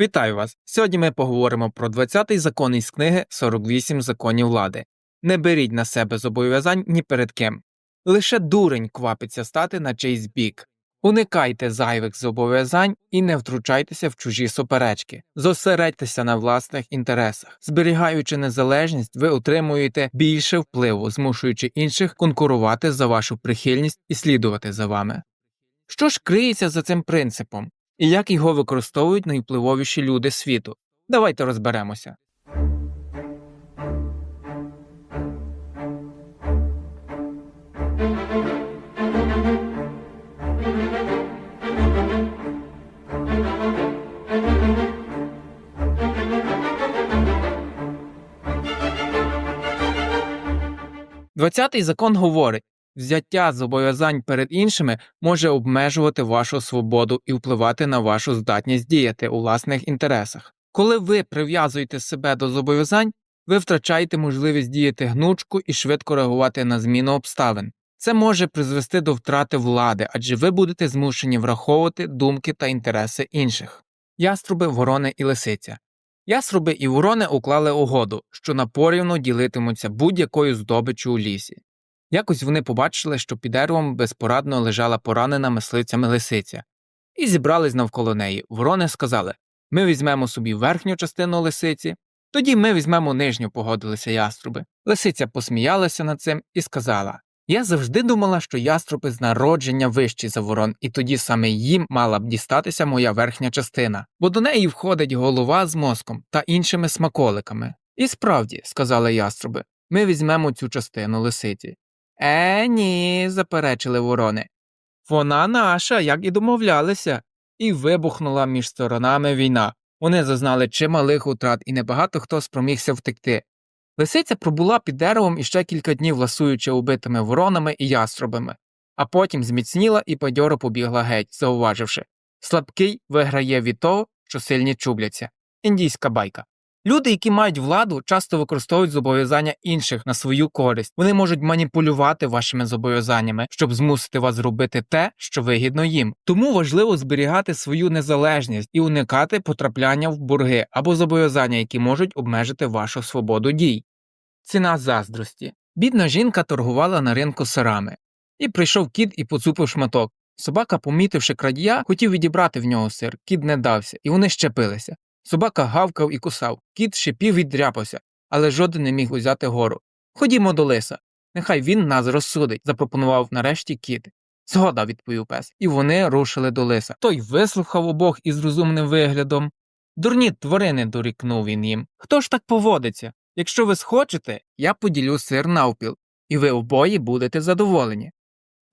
Вітаю вас! Сьогодні ми поговоримо про 20-й закон із книги 48 законів влади. Не беріть на себе зобов'язань ні перед ким. Лише дурень квапиться стати на чийсь бік. Уникайте зайвих зобов'язань і не втручайтеся в чужі суперечки. Зосередьтеся на власних інтересах. Зберігаючи незалежність, ви отримуєте більше впливу, змушуючи інших конкурувати за вашу прихильність і слідувати за вами. Що ж криється за цим принципом? І як його використовують найвпливовіші люди світу. Давайте розберемося. Двадцятий закон говорить взяття зобов'язань перед іншими може обмежувати вашу свободу і впливати на вашу здатність діяти у власних інтересах. Коли ви прив'язуєте себе до зобов'язань, ви втрачаєте можливість діяти гнучко і швидко реагувати на зміну обставин. Це може призвести до втрати влади, адже ви будете змушені враховувати думки та інтереси інших. Яструби, ворони і лисиця. Яструби і ворони уклали угоду, що напорівно ділитимуться будь-якою здобиччю у лісі. Якось вони побачили, що під деревом безпорадно лежала поранена мисливцями лисиця, і зібрались навколо неї. Ворони сказали ми візьмемо собі верхню частину лисиці, тоді ми візьмемо нижню, погодилися яструби. Лисиця посміялася над цим і сказала Я завжди думала, що яструби з народження вищі за ворон, і тоді саме їм мала б дістатися моя верхня частина, бо до неї входить голова з мозком та іншими смаколиками. І справді, сказали яструби, ми візьмемо цю частину лисиці. Е, ні, заперечили ворони. Вона наша, як і домовлялися, і вибухнула між сторонами війна. Вони зазнали чималих утрат, і небагато хто спромігся втекти. Лисиця пробула під деревом іще кілька днів ласуючи убитими воронами і яструбами, а потім зміцніла і бадьоро побігла геть, зауваживши слабкий виграє від того, що сильні чубляться. Індійська байка. Люди, які мають владу, часто використовують зобов'язання інших на свою користь. Вони можуть маніпулювати вашими зобов'язаннями, щоб змусити вас зробити те, що вигідно їм. Тому важливо зберігати свою незалежність і уникати потрапляння в борги або зобов'язання, які можуть обмежити вашу свободу дій. Ціна заздрості. Бідна жінка торгувала на ринку сирами. І прийшов кіт і поцупив шматок. Собака, помітивши крадія, хотів відібрати в нього сир, кіт не дався, і вони щепилися. Собака гавкав і кусав, кіт шипів і дряпався, але жоден не міг узяти гору. Ходімо до лиса. Нехай він нас розсудить, запропонував нарешті кіт. Згода, відповів пес, і вони рушили до лиса. Той вислухав обох із розумним виглядом. Дурні тварини, дорікнув він їм. Хто ж так поводиться? Якщо ви схочете, я поділю сир навпіл, і ви обоє будете задоволені.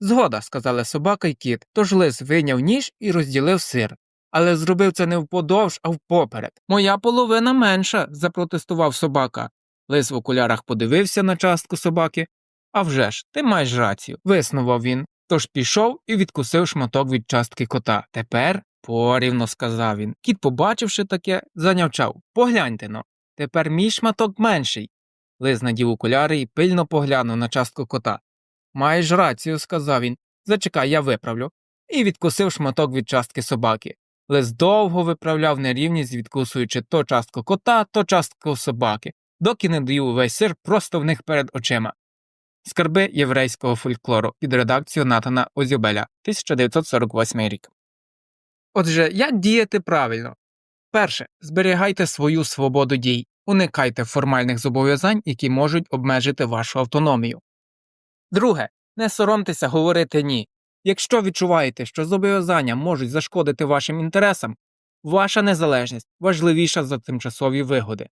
Згода, сказали собака й кіт, тож лис вийняв ніж і розділив сир але зробив це не вподовж, а впоперек. Моя половина менша, запротестував собака. Лис в окулярах подивився на частку собаки. «А вже ж, ти маєш рацію, виснував він. Тож пішов і відкусив шматок від частки кота. Тепер порівно, сказав він. Кіт, побачивши таке, занявчав. Погляньте но. Тепер мій шматок менший. Лис надів окуляри і пильно поглянув на частку кота. Маєш рацію, сказав він. Зачекай, я виправлю. І відкусив шматок від частки собаки. Лис довго виправляв нерівність, відкусуючи то частку кота, то частку собаки, доки не доїв увесь сир просто в них перед очима. Скарби єврейського фольклору під редакцією Натана Озюбеля 1948 рік. Отже, як діяти правильно? Перше. Зберігайте свою свободу дій, уникайте формальних зобов'язань, які можуть обмежити вашу автономію. Друге. Не соромтеся говорити ні. Якщо відчуваєте, що зобов'язання можуть зашкодити вашим інтересам, ваша незалежність важливіша за тимчасові вигоди.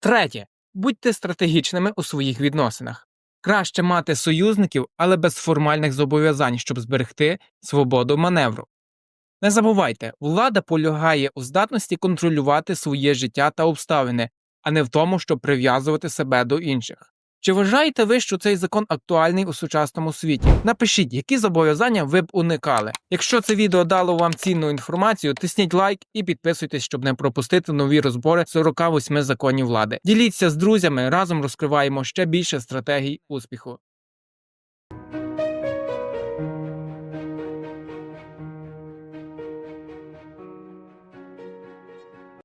Третє. Будьте стратегічними у своїх відносинах. Краще мати союзників, але без формальних зобов'язань, щоб зберегти свободу маневру. Не забувайте, влада полягає у здатності контролювати своє життя та обставини, а не в тому, щоб прив'язувати себе до інших. Чи вважаєте ви, що цей закон актуальний у сучасному світі? Напишіть, які зобов'язання ви б уникали. Якщо це відео дало вам цінну інформацію, тисніть лайк і підписуйтесь, щоб не пропустити нові розбори 48 законів влади. Діліться з друзями, разом розкриваємо ще більше стратегій успіху.